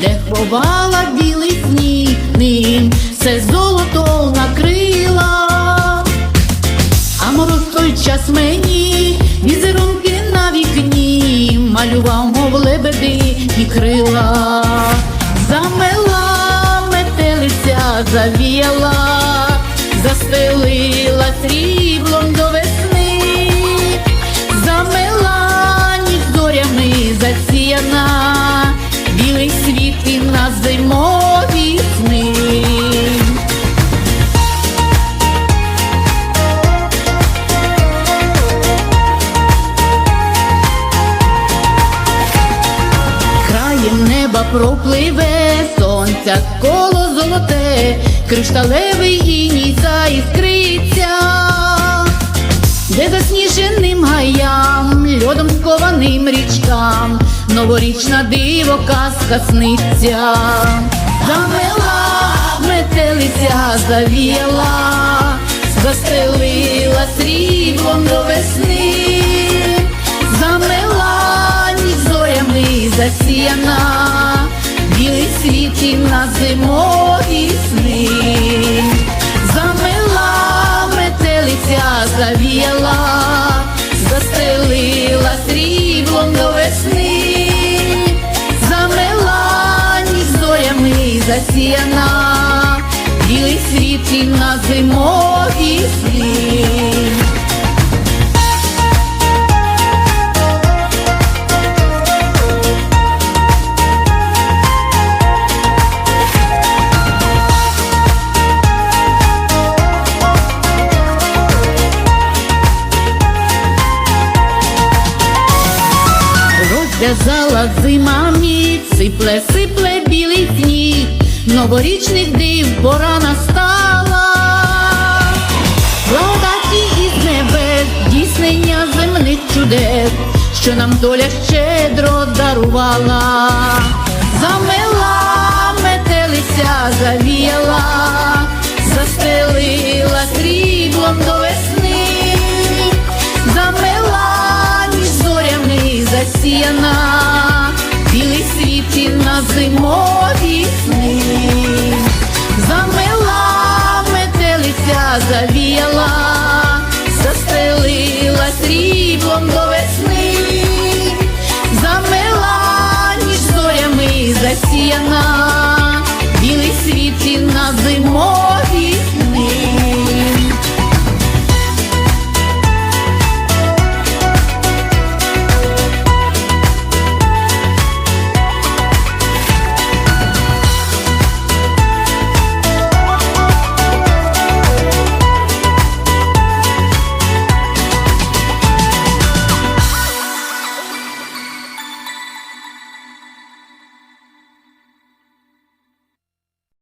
де ховала білий сніг, ним все золото накрила. А мороз той час мені візерунки на вікні малював, мов лебеди і крила, замела метелиця, завіяла, застелила сріблом пропливе сонця коло золоте, кришталевий іній заіскриться, де засніженим гаям, льодом скованим річкам, новорічна диво казка сниться, замела метелиця завіяла, застелила сріблом завіяла, застелила сріблом до весни, замела ніж зорями засіяна, білий світ і на зимові Розв'язала зима міць, сипле, сипле білий сніг, новорічних див пора настала, благодаті із небес, дійснення земних чудес, що нам доля щедро дарувала, замела засіяна, білий світ на зимові